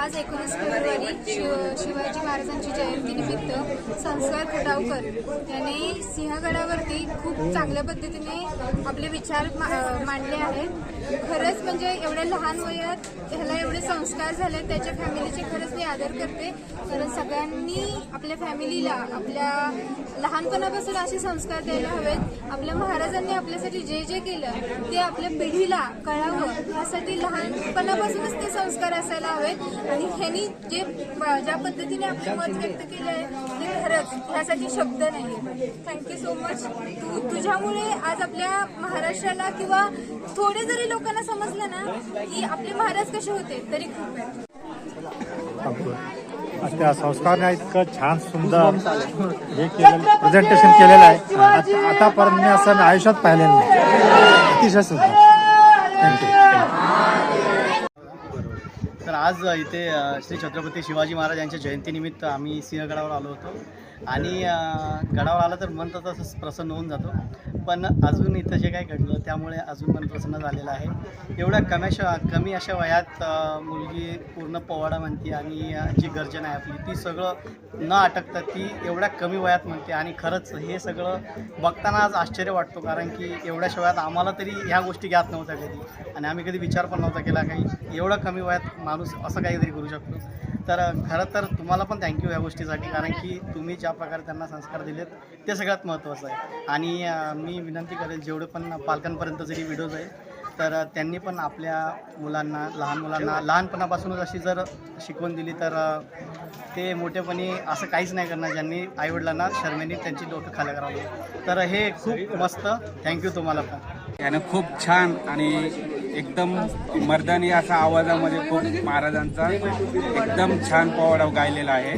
आज एकोणीस फेब्रुवारी शिव शिवाजी महाराजांची जयंतीनिमित्त संस्कार खटावकर याने सिंहगडावरती खूप चांगल्या पद्धतीने आपले विचार मा- मांडले आहेत. खरंच म्हणजे एवढ्या लहान वयात ह्याला एवढे संस्कार झाले त्याच्या फॅमिलीचे खरंच मी आदर करते. कारण सगळ्यांनी आपल्या फॅमिलीला आपल्या लहानपणापासून असे संस्कार द्यायला हवेत. आपल्या महाराजांनी आपल्यासाठी जे जे केलं ते आपल्या पिढीला कळावं. यासाठी लहानपणापासूनच ते संस्कार असायला हवेत. आणि ह्यांनी जे ज्या पद्धतीने आपले मत व्यक्त केलं आहे ते खरंच ह्यासाठी शब्द नाही थँक्यू सो मच तू तुझ्यामुळे आज आपल्या महाराष्ट्राला किंवा थोडे जरी लोकांना समजलं ना की आपले महाराज कसे होते तरी खूप आहे. त्या संस्कारने इतकं छान सुंदर हे केलेलं प्रेझेंटेशन केलेलं आहे. आता- आतापर्यंत मी असं आयुष्यात पाहिलेलं नाही. अतिशय सुंदर. थँक्यू तर आज इथे श्री छत्रपती शिवाजी महाराज यांच्या जयंतीनिमित्त आम्ही सिंहगडावर आलो होतो. आणि गडावर आला तर मन तर तसंच प्रसन्न होऊन जातो. पण अजून इथं जे काही घडलं त्यामुळे अजून मन प्रसन्न झालेलं आहे. एवढ्या कम्याशा कमी अशा वयात मुलगी पूर्ण पोवाडा म्हणते आणि जी गर्जन आहे आपली ती सगळं न अटकता ती एवढ्या कमी वयात म्हणते. आणि खरंच हे सगळं बघताना आज आश्चर्य वाटतो कारण की एवढ्याशा वयात आम्हाला तरी ह्या गोष्टी ज्ञात नव्हत्या कधी. आणि आम्ही कधी विचार पण नव्हता केला काही. एवढं कमी वयात माणूस असं काहीतरी करू शकतो. तर खरं तर तुम्हाला पण थँक्यू या गोष्टीसाठी कारण की तुम्ही ज्या प्रकारे त्यांना संस्कार दिलेत ते सगळ्यात महत्त्वाचं आहे. आणि मी विनंती करेल जेवढे पण पालकांपर्यंत जरी व्हिडिओज आहे तर त्यांनी पण आपल्या मुलांना लहान मुलांना लहानपणापासूनच अशी जर शिकवण दिली तर ते मोठेपणी असं काहीच नाही करणार ज्यांनी आईवडिलांना शर्मेने त्यांची डोकं खाल्या करावं. तर हे खूप मस्त. थँक्यू तुम्हाला पण. यानं खूप छान आणि एकदम मर्दानी असा आवाजामध्ये खूप महाराजांचा एकदम छान पोवाडा गायलेला आहे.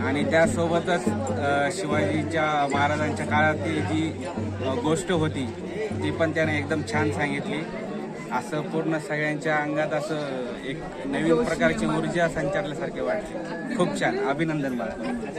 आणि त्यासोबतच शिवाजीच्या महाराजांच्या काळातली जी गोष्ट होती ती पण त्याने एकदम छान सांगितली. असं पूर्ण सगळ्यांच्या अंगात असं एक नवीन प्रकारची ऊर्जा संचारल्यासारखे वाटते. खूप छान. अभिनंदन मला